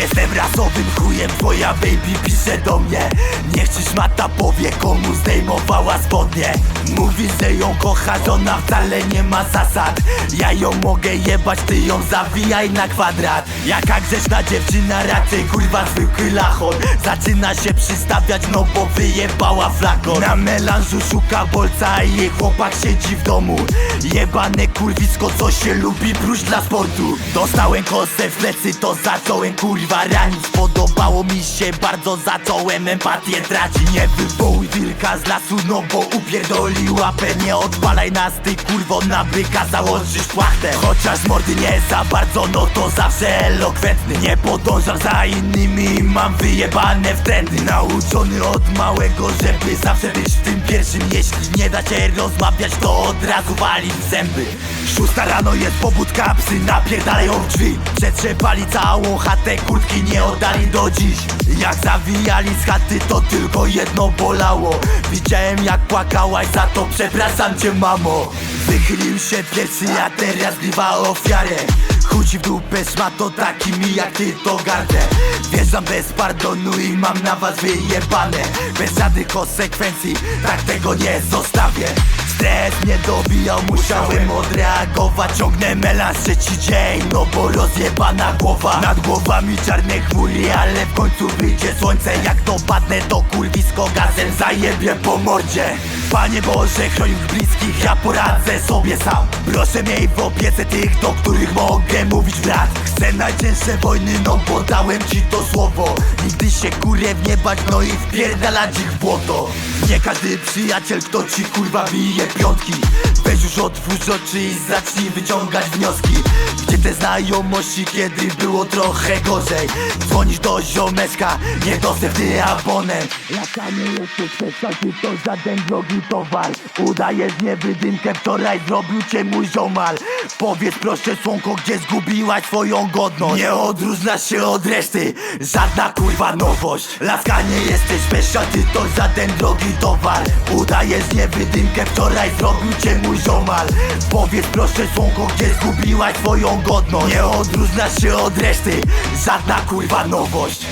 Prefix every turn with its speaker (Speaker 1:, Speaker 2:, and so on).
Speaker 1: Jestem rasowym chujem, twoja baby pisze do mnie. Niech ci szmata powie, komu zdejmowała spodnie. Mówi, że ją kochasz, ona wcale nie ma zasad. Ja ją mogę jebać, ty ją zawijaj na kwadrat. Jaka grzeczna dziewczyna, raczej kurwa zwykły lachon Zaczyna się przystawiać, no bo wyjebała flakon. Na melanżu szuka bolca i jej chłopak siedzi w domu. Jebane kurwisko, co się lubi, próż dla sportu. Dostałem kosę w plecy, to zacząłem kurwa ranić Podobało mi się bardzo, zacząłem empatię tracić Nie wywołuj wilka z lasu, no bo upierdoliła pewnie Odpalaj nas ty kurwo na byka, założysz płachtę. Chociaż mordy nie za bardzo, no to zawsze elokwentny. Nie podążam za innymi, mam wyjebane w trendy Nauczony od małego, żeby zawsze być w tym pierwszym. Jeśli nie da się rozmawiać, to od razu wali w zęby. Szósta rano jest pobudka, psy napierdalają drzwi. Przetrzepali całą chatę, kurtki nie oddali do dziś. Jak zawijali z chaty, to tylko jedno bolało. Widziałem jak płakałaś, za to przepraszam cię mamo. Wychylił się pierwszy, a teraz grywa ofiarę. Chudzi w dupę szmato takimi jak ty to gardę. Wjeżdżam bez pardonu i mam na was wyjebane. Bez żadnych konsekwencji, tak tego nie zostawię Stres mnie dobijał, musiałem odreagować. Ciągnę melanż trzeci dzień, no bo rozjebana głowa. Nad głowami czarne chmury, ale w końcu wyjdzie słońce. Jak dopadnę to kurwisko gazem zajebie po mordzie. Panie Boże, chroń ich bliskich, ja poradzę sobie sam. Proszę miej w opiece tych, do których mogę mówić brat Chcę najcięższe wojny, no bo dałem ci to słowo. Nigdy się kurew nie bać, no i wpierdalać ich w błoto. Nie każdy przyjaciel, kto ci kurwa bije piątki. Weź otwórz oczy i zacznij wyciągać wnioski. Gdzie te znajomości, kiedy było trochę gorzej? Dzwonisz do ziomeczka, niedostępny abonent. Jaka nie jesteś przestań, ty to żaden drogi towar? Udajesz niewydymkę, wczoraj zrobił cię mój ziomal. Powiedz proszę słonko, gdzie zgubiłaś swoją godność? Nie odróżniasz się od reszty, żadna kurwa nowość. Laska nie jesteś special, ty to żaden drogi towar. Udajesz niewydymkę, wczoraj zrobił cię mój ziomal Powiedz proszę słonko, gdzie zgubiłaś swoją godność? Nie odróżniasz się od reszty, żadna kurwa nowość